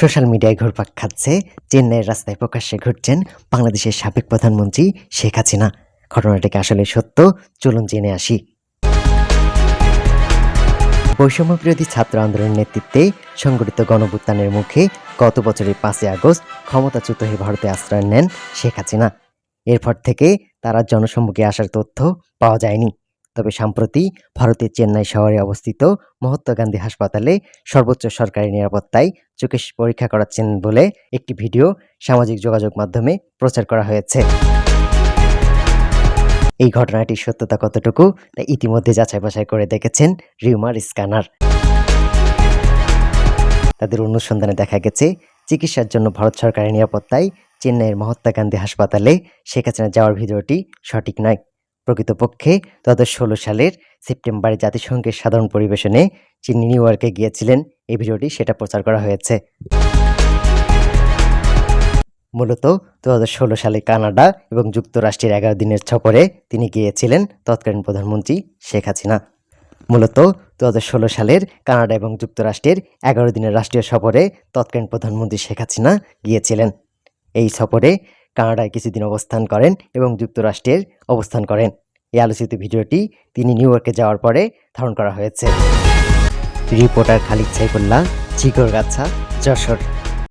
Social মিডিয়ায় ঘুরপাক খাচ্ছে, চেন্নাইয়ের রাস্তায় প্রকাশ্যে ঘুরছেন বাংলাদেশের সাবেক প্রধানমন্ত্রী শেখ হাসিনা। ঘটনাটিকে আসলে সত্য, চলুন জেনে আসি। বৈষম্য বিরোধী ছাত্র আন্দোলনের নেতৃত্বে সংগঠিত গণভুত্থানের মুখে গত বছরের পাঁচই আগস্ট ক্ষমতাচ্যুত হয়ে ভারতে আশ্রয় নেন শেখ হাসিনা। এরপর থেকে তারা জনসম্মুখে আসার তথ্য পাওয়া যায়নি। তবে সম্প্রতি ভারতের চেন্নাই শহরে অবস্থিত মহাত্মা গান্ধী হাসপাতালে সর্বোচ্চ সরকারি নিরাপত্তায় চোখে পরীক্ষা করাচ্ছেন বলে একটি ভিডিও সামাজিক যোগাযোগ মাধ্যমে প্রচার করা হয়েছে। এই ঘটনাটির সত্যতা কতটুকু তা ইতিমধ্যে যাচাই বাছাই করে দেখেছেন রিউমার স্ক্যানার। তাদের অনুসন্ধানে দেখা গেছে, চিকিৎসার জন্য ভারত সরকারের নিরাপত্তায় চেন্নাইয়ের মহাত্মা গান্ধী হাসপাতালে শেখ হাসিনা যাওয়ার ভিডিওটি সঠিক নয়। প্রকৃতপক্ষে দু হাজার ষোলো সালের সেপ্টেম্বরে জাতিসংঘের সাধারণ পরিবেশনে যিনি নিউ ইয়র্কে গিয়েছিলেন, এই ভিডিওটি সেটা প্রচার করা হয়েছে। মূলত দু হাজার ষোলো সালে কানাডা এবং যুক্তরাষ্ট্রের এগারো দিনের সফরে তিনি গিয়েছিলেন তৎকালীন প্রধানমন্ত্রী শেখ হাসিনা। মূলত দু হাজার ষোলো সালের কানাডা এবং যুক্তরাষ্ট্রের এগারো দিনের রাষ্ট্রীয় সফরে তৎকালীন প্রধানমন্ত্রী শেখ হাসিনা গিয়েছিলেন। এই সফরে কানাডায় কিছুদিন অবস্থান করেন এবং যুক্তরাষ্ট্রের অবস্থান করেন। এই আলোচিত ভিডিওটি তিনি নিউ ইয়র্কে যাওয়ার পরে ধারণ করা হয়েছে। রিপোর্টার খালিদ সাইফুল্লাহ চিকরগাছা যশোর।